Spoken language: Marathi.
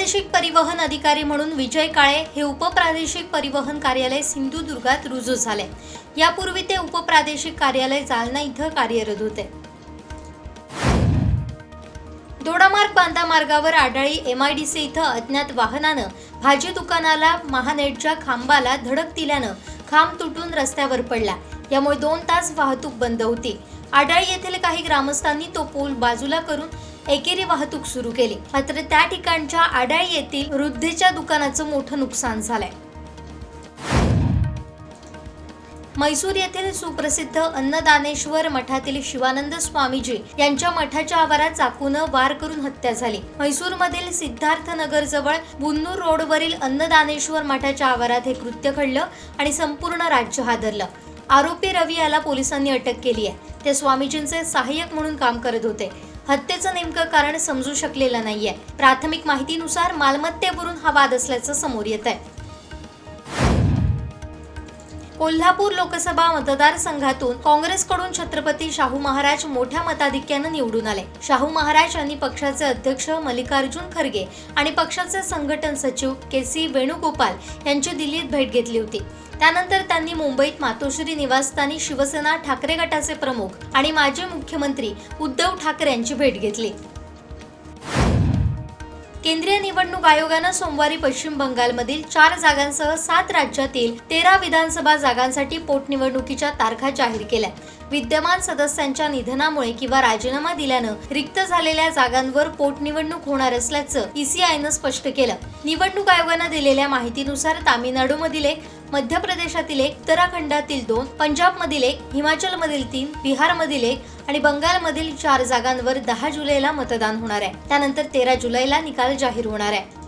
प्रादेशिक परिवहन अधिकारी म्हणून विजय काळे हे उपप्रादेशिक परिवहन कार्यालय सिंधुदुर्गात रुजू झाले. यापूर्वी ते उपप्रादेशिक कार्यालय जालना इथं कार्यरत होते. दोडामार्ग बांधा मार्गावर आडाळी एमआयडीसी इथं अज्ञात वाहनानं भाजी दुकानाला महानेटच्या खांबाला धडक दिल्यानं खांब तुटून रस्त्यावर पडला. यामुळे दोन तास वाहतूक बंद होती. आडाळी येथील काही ग्रामस्थांनी तो पूल बाजूला करून एकेरी वाहतूक सुरू केली. मात्र त्या ठिकाणच्या आडाळी येथील वृद्धेच्या दुकानाचं मोठं नुकसान झालंय. मैसूर येथील सुप्रसिद्ध अन्नदानेश्वर मठातील शिवानंद स्वामीजी यांच्या मठाच्या आवारात चाकूनं वार करून हत्या झाली. म्हैसूरमधील सिद्धार्थ नगर जवळ बुन्नूर रोडवरील अन्नदानेश्वर मठाच्या आवारात हे कृत्य घडलं आणि संपूर्ण राज्य हादरलं. आरोपी रवी याला पोलिसांनी अटक केली आहे. ते स्वामीजींचे सहाय्यक म्हणून काम करत होते. हत्येचं नेमकं कारण समजू शकलेलं नाहीये. प्राथमिक माहितीनुसार मालमत्तेवरून हा वाद असल्याचं समोर येत आहे कोल्हापूर लोकसभा मतदारसंघातून काँग्रेसकडून छत्रपती शाहू महाराज मोठ्या मताधिक्यानं निवडून आले. शाहू महाराज यांनी पक्षाचे अध्यक्ष मल्लिकार्जुन खरगे आणि पक्षाचे संघटन सचिव के सी वेणुगोपाल यांची दिल्लीत भेट घेतली होती. त्यानंतर त्यांनी मुंबईत मातोश्री निवासस्थानी शिवसेना ठाकरे गटाचे प्रमुख आणि माजी मुख्यमंत्री उद्धव ठाकरे यांची भेट घेतली. केंद्रीय निवडणूक आयोगानं सोमवारी पश्चिम बंगालमधील चार जागांसह सात राज्यातील तेरा विधानसभा जागांसाठी पोटनिवडणुकीच्या तारखा जाहीर केल्या. विद्यमान सदस्यांच्या निधनामुळे किंवा राजीनामा दिल्यानं रिक्त झालेल्या जागांवर पोटनिवडणूक होणार असल्याचं ईसीआयनं स्पष्ट केलं. निवडणूक आयोगानं दिलेल्या माहितीनुसार तामिळनाडूमधील एक मध्य प्रदेशातील एक उत्तराखंडातील दोन पंजाबमधील एक हिमाचलमधील तीन बिहारमधील एक आणि बंगालमधील चार जागांवर दहा जुलैला मतदान होणार आहे. त्यानंतर तेरा जुलैला निकाल जाहीर होणार आहे.